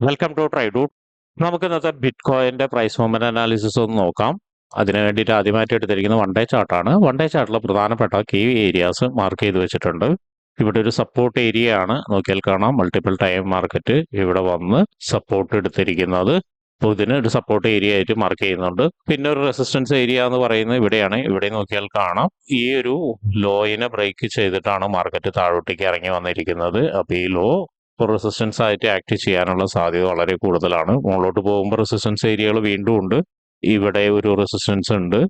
Welcome to trade നമുക്ക് ഇന്നത്തെ bit കോയിന്റെ പ്രൈസ് മൂവ്മെന്റ് അനാലിസിസ് ഒന്ന് നോക്കാം. അതിന് വേണ്ടിയിട്ട് ആദ്യമായിട്ട് എടുത്തിരിക്കുന്ന വൺ ഡേ ചാർട്ടാണ് വൺ ഡേ ചാർട്ടിൽ പ്രധാനപ്പെട്ട കീ ഏരിയാസ് മാർക്ക് ചെയ്ത് വെച്ചിട്ടുണ്ട്. ഇവിടെ ഒരു സപ്പോർട്ട് ഏരിയ ആണ്. നോക്കിയാൽ കാണാം. മൾട്ടിപ്പിൾ ടൈം മാർക്കറ്റ് ഇവിടെ വന്ന് സപ്പോർട്ട് എടുത്തിരിക്കുന്നത്. അപ്പോൾ ഇതിന് ഒരു സപ്പോർട്ട് ഏരിയ ആയിട്ട് മാർക്ക് ചെയ്യുന്നുണ്ട്. പിന്നെ ഒരു റെസിസ്റ്റൻസ് ഏരിയ എന്ന് പറയുന്നത് ഇവിടെയാണ്. ഇവിടെ നോക്കിയാൽ കാണാം. ഈ ഒരു ലോയിനെ ബ്രേക്ക് ചെയ്തിട്ടാണ് മാർക്കറ്റ് താഴോട്ടേക്ക് ഇറങ്ങി വന്നിരിക്കുന്നത്. അപ്പോൾ ഈ ലോ റെസിസ്റ്റൻസ് ആയിട്ട് ആക്ട് ചെയ്യാനുള്ള സാധ്യത വളരെ കൂടുതലാണ്. മുകളിലോട്ട് പോകുമ്പോൾ റെസിസ്റ്റൻസ് ഏരിയകൾ വീണ്ടും ഉണ്ട്. ഇവിടെ ഒരു റെസിസ്റ്റൻസ് ഉണ്ട്.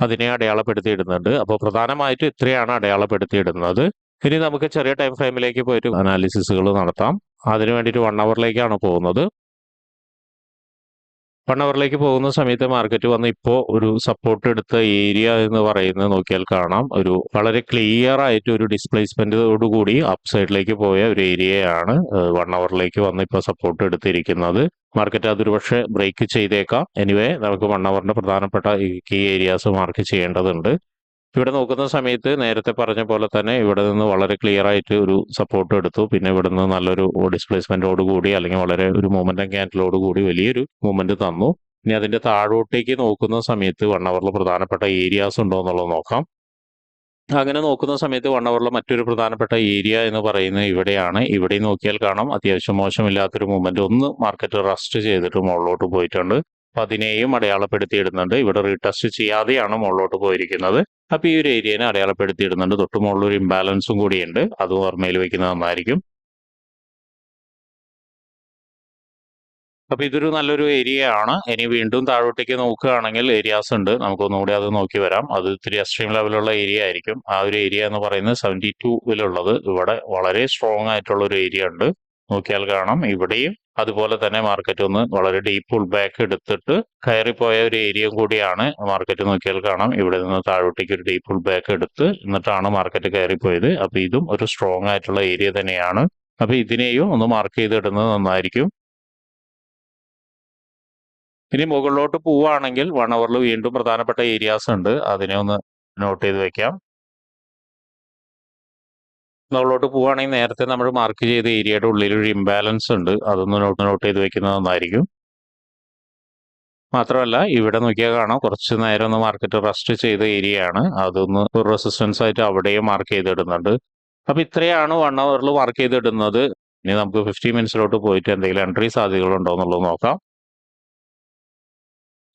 അതിനെ അടയാളപ്പെടുത്തിയിടുന്നുണ്ട്. അപ്പോൾ പ്രധാനമായിട്ടും ഇത്രയാണ് അടയാളപ്പെടുത്തിയിടുന്നത്. ഇനി നമുക്ക് ചെറിയ ടൈം ഫ്രെയിമിലേക്ക് പോയിട്ട് അനാലിസിസുകൾ നടത്താം. അതിനു വേണ്ടിയിട്ട് വൺ അവറിലേക്കാണ് പോകുന്നത്. വൺ അവറിലേക്ക് പോകുന്ന സമയത്ത് മാർക്കറ്റ് വന്ന് ഇപ്പോൾ ഒരു സപ്പോർട്ട് എടുത്ത ഏരിയ എന്ന് പറയുന്നത് നോക്കിയാൽ കാണാം. ഒരു വളരെ ക്ലിയർ ആയിട്ട് ഒരു ഡിസ്പ്ലേസ്മെന്റോടുകൂടി അപ് സൈഡിലേക്ക് പോയ ഒരു ഏരിയയാണ് വൺ അവറിലേക്ക് വന്ന് ഇപ്പോൾ സപ്പോർട്ട് എടുത്തിരിക്കുന്നത്. മാർക്കറ്റ് അതൊരു പക്ഷേ ബ്രേക്ക് ചെയ്തേക്കാം. എനിവേ നമുക്ക് വൺ അവറിന്റെ പ്രധാനപ്പെട്ട കീ ഏരിയാസ് മാർക്ക് ചെയ്യേണ്ടതുണ്ട്. ഇവിടെ നോക്കുന്ന സമയത്ത് നേരത്തെ പറഞ്ഞ പോലെ തന്നെ ഇവിടെ നിന്ന് വളരെ ക്ലിയർ ആയിട്ട് ഒരു സപ്പോർട്ട് എടുത്തു. പിന്നെ ഇവിടെ നിന്ന് നല്ലൊരു ഡിസ്പ്ലേസ്മെന്റോട് കൂടി അല്ലെങ്കിൽ വളരെ ഒരു മൂവ്മെന്റ് ക്യാൻഡലോട് കൂടി വലിയൊരു മൂവ്മെന്റ് തന്നു. ഇനി അതിന്റെ താഴോട്ടേക്ക് നോക്കുന്ന സമയത്ത് വൺ അവറിൽ പ്രധാനപ്പെട്ട ഏരിയാസ് ഉണ്ടോ എന്നുള്ളത് നോക്കാം. അങ്ങനെ നോക്കുന്ന സമയത്ത് വൺ അവറിലെ മറ്റൊരു പ്രധാനപ്പെട്ട ഏരിയ എന്ന് പറയുന്നത് ഇവിടെയാണ്. ഇവിടെ നോക്കിയാൽ കാണാം. അത്യാവശ്യം മോശമില്ലാത്തൊരു മൂവ്മെന്റ് ഒന്ന് മാർക്കറ്റ് റസ്റ്റ് ചെയ്തിട്ട് മുകളിലോട്ട് പോയിട്ടുണ്ട്. അപ്പൊ അതിനെയും അടയാളപ്പെടുത്തിയിടുന്നുണ്ട്. ഇവിടെ റീടെസ്റ്റ് ചെയ്യാതെയാണ് മുകളിലോട്ട് പോയിരിക്കുന്നത്. അപ്പോൾ ഈ ഒരു ഏരിയനെ അടയാളപ്പെടുത്തിയിടുന്നുണ്ട്. തൊട്ട് മുകളിൽ ഒരു ഇംബാലൻസും കൂടിയുണ്ട്. അതും ഓർമ്മയിൽ വയ്ക്കുന്നത് നന്നായിരിക്കും. അപ്പൊ ഇതൊരു നല്ലൊരു ഏരിയ ആണ്. ഇനി വീണ്ടും താഴോട്ടേക്ക് നോക്കുകയാണെങ്കിൽ ഏരിയാസ് ഉണ്ട്. നമുക്കൊന്നുകൂടി അത് നോക്കി വരാം. അത് ഇത്തിരി എക്സ്ട്രീം ലെവലുള്ള ഏരിയ ആയിരിക്കും. ആ ഒരു ഏരിയ എന്ന് പറയുന്നത് സെവന്റി ടൂവിലുള്ളത് ഇവിടെ വളരെ സ്ട്രോങ് ആയിട്ടുള്ള ഒരു ഏരിയ ഉണ്ട്. നോക്കിയാൽ കാണാം. ഇവിടെയും അതുപോലെ തന്നെ മാർക്കറ്റ് ഒന്ന് വളരെ ഡീപ്പ് പുൾ ബാക്ക് എടുത്തിട്ട് കയറിപ്പോയ ഒരു ഏരിയ കൂടിയാണ് മാർക്കറ്റ് നോക്കിയാൽ കാണാം. ഇവിടെ നിന്ന് താഴോട്ടേക്ക് ഒരു ഡീപ്പ് പുൾ ബാക്ക് എടുത്ത് എന്നിട്ടാണ് മാർക്കറ്റ് കയറിപ്പോയത്. അപ്പൊ ഇതും ഒരു സ്ട്രോങ് ആയിട്ടുള്ള ഏരിയ തന്നെയാണ്. അപ്പൊ ഇതിനെയും ഒന്ന് മാർക്ക് ചെയ്തിടുന്നത് നന്നായിരിക്കും. ഇനി മുകളിലോട്ട് പോവുകയാണെങ്കിൽ വൺ അവറിൽ വീണ്ടും പ്രധാനപ്പെട്ട ഏരിയാസ് ഉണ്ട്. അതിനെ ഒന്ന് നോട്ട് ചെയ്ത് വെക്കാം. മുകളിലോട്ട് പോവുകയാണെങ്കിൽ നേരത്തെ നമ്മൾ മാർക്ക് ചെയ്ത ഏരിയയുടെ ഉള്ളിൽ ഒരു ഇംബാലൻസ് ഉണ്ട്. അതൊന്ന് നോട്ട് നോട്ട് ചെയ്ത് വെക്കുന്നത് നന്നായിരിക്കും. മാത്രമല്ല ഇവിടെ നോക്കിയാൽ കാണാം കുറച്ച് നേരം ഒന്ന് മാർക്കറ്റ് റെസ്റ്റ് ചെയ്ത ഏരിയ ആണ്. അതൊന്ന് ഒരു റെസിസ്റ്റൻസ് ആയിട്ട് അവിടെയും മാർക്ക് ചെയ്തിടുന്നുണ്ട്. അപ്പൊ ഇത്രയാണ് വൺ അവറിൽ മാർക്ക് ചെയ്തിടുന്നത്. ഇനി നമുക്ക് ഫിഫ്റ്റി മിനിറ്റ്സിലോട്ട് പോയിട്ട് എന്തെങ്കിലും എൻട്രി സാധ്യതകളുണ്ടോ എന്നുള്ളത് നോക്കാം.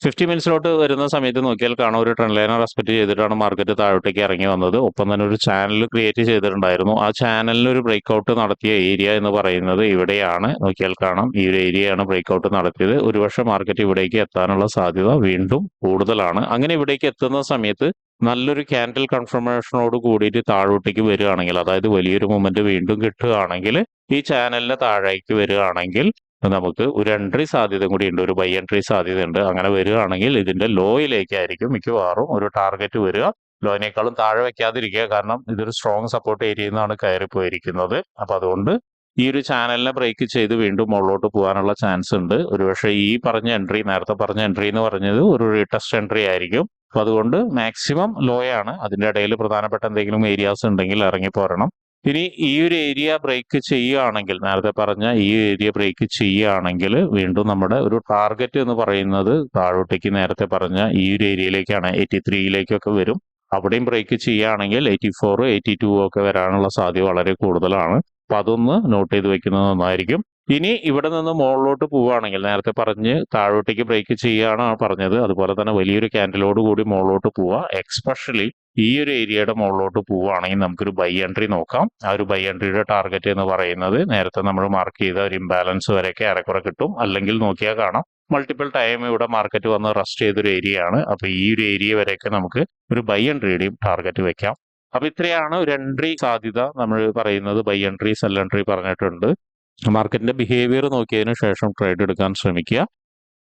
ഫിഫ്റ്റി മിനിറ്റ്സിലോട്ട് വരുന്ന സമയത്ത് നോക്കിയാൽ കാണാം ഒരു ട്രെൻഡ് ലൈനെ റെസ്പെക്ട് ചെയ്തിട്ടാണ് മാർക്കറ്റ് താഴോട്ടേക്ക് ഇറങ്ങി വന്നത്. ഒപ്പം തന്നെ ഒരു ചാനൽ ക്രിയേറ്റ് ചെയ്തിട്ടുണ്ടായിരുന്നു. ആ ചാനലിന് ഒരു ബ്രേക്ക് ഔട്ട് നടത്തിയ ഏരിയ എന്ന് പറയുന്നത് ഇവിടെയാണ്. നോക്കിയാൽ കാണാം ഈ ഒരു ഏരിയയാണ് ബ്രേക്ക് ഔട്ട് നടത്തിയത്. ഒരുപക്ഷെ മാർക്കറ്റ് ഇവിടേക്ക് എത്താനുള്ള സാധ്യത വീണ്ടും കൂടുതലാണ്. അങ്ങനെ ഇവിടേക്ക് എത്തുന്ന സമയത്ത് നല്ലൊരു ക്യാൻഡിൽ കൺഫർമേഷനോട് കൂടിയിട്ട് താഴോട്ടേക്ക് വരികയാണെങ്കിൽ അതായത് വലിയൊരു മൂവ്മെന്റ് വീണ്ടും കിട്ടുകയാണെങ്കിൽ ഈ ചാനലിന് താഴേക്ക് വരികയാണെങ്കിൽ നമുക്ക് ഒരു എൻട്രി സാധ്യത കൂടി ഉണ്ട് ഒരു ബൈ എൻട്രി സാധ്യത ഉണ്ട്. അങ്ങനെ വരികയാണെങ്കിൽ ഇതിന്റെ ലോയിലേക്കായിരിക്കും മിക്കവാറും ഒരു ടാർഗറ്റ് വരിക. ലോയിനേക്കാളും താഴെ വെക്കാതിരിക്കുക കാരണം ഇതൊരു സ്ട്രോങ് സപ്പോർട്ട് ഏരിയയിൽ നിന്നാണ് കയറി പോയിരിക്കുന്നത് അപ്പൊ അതുകൊണ്ട് ഈ ഒരു ചാനലിനെ ബ്രേക്ക് ചെയ്ത് വീണ്ടും മുകളിലോട്ട് പോകാനുള്ള ചാൻസ് ഉണ്ട്. ഒരുപക്ഷെ ഈ പറഞ്ഞ എൻട്രി നേരത്തെ പറഞ്ഞ എൻട്രി എന്ന് പറഞ്ഞത് ഒരു റീടെസ്റ്റ് എൻട്രി ആയിരിക്കും. അപ്പൊ അതുകൊണ്ട് മാക്സിമം ലോയാണ് അതിന്റെ ഇടയിൽ പ്രധാനപ്പെട്ട എന്തെങ്കിലും ഏരിയാസ് ഉണ്ടെങ്കിൽ ഇറങ്ങി പോരണം ഇനി ഈ ഒരു ഏരിയ ബ്രേക്ക് ചെയ്യുകയാണെങ്കിൽ നേരത്തെ പറഞ്ഞ ഈ ഏരിയ ബ്രേക്ക് ചെയ്യുകയാണെങ്കിൽ വീണ്ടും നമ്മുടെ ഒരു ടാർഗറ്റ് എന്ന് പറയുന്നത് താഴോട്ടേക്ക് നേരത്തെ പറഞ്ഞ ഈ ഒരു ഏരിയയിലേക്കാണ്. എയ്റ്റി ത്രീയിലേക്കൊക്കെ വരും. അവിടെയും ബ്രേക്ക് ചെയ്യുകയാണെങ്കിൽ എയ്റ്റി ഫോർ എയ്റ്റി ടു ഒക്കെ വരാനുള്ള സാധ്യത വളരെ കൂടുതലാണ്. അപ്പൊ അതൊന്ന് നോട്ട് ചെയ്ത് വെക്കുന്നത് നന്നായിരിക്കും. ഇനി ഇവിടെ നിന്ന് മുകളിലോട്ട് പോവുകയാണെങ്കിൽ നേരത്തെ പറഞ്ഞ് താഴോട്ടേക്ക് ബ്രേക്ക് ചെയ്യുകയാണ് പറഞ്ഞത്. അതുപോലെ തന്നെ വലിയൊരു ക്യാൻഡലോട് കൂടി മുകളിലോട്ട് പോവുക. എക്സ്പെഷ്യലി ഈ ഒരു ഏരിയയുടെ മുകളിലോട്ട് പോവുകയാണെങ്കിൽ നമുക്കൊരു ബൈ എൻട്രി നോക്കാം. ആ ഒരു ബൈ എൻട്രിയുടെ ടാർഗറ്റ് എന്ന് പറയുന്നത് നേരത്തെ നമ്മൾ മാർക്ക് ചെയ്ത ഒരു ഇംബാലൻസ് വരെയൊക്കെ ഏറെക്കുറെ കിട്ടും. അല്ലെങ്കിൽ നോക്കിയാൽ കാണാം. മൾട്ടിപ്പിൾ ടൈം ഇവിടെ മാർക്കറ്റ് വന്ന് റെസ്റ്റ് ചെയ്തൊരു ഏരിയ ആണ്. അപ്പൊ ഈ ഒരു ഏരിയ വരെയൊക്കെ നമുക്ക് ഒരു ബൈ എൻട്രിയുടെയും ടാർഗറ്റ് വെക്കാം. അപ്പൊ ഇത്രയാണ് ഒരു എൻട്രി സാധ്യത. നമ്മൾ പറയുന്നത് ബൈ എൻട്രി സെൽ എൻട്രി പറഞ്ഞിട്ടുണ്ട്. മാർക്കറ്റിന്റെ ബിഹേവിയർ നോക്കിയതിനു ശേഷം ട്രേഡ് എടുക്കാൻ ശ്രമിക്കുക.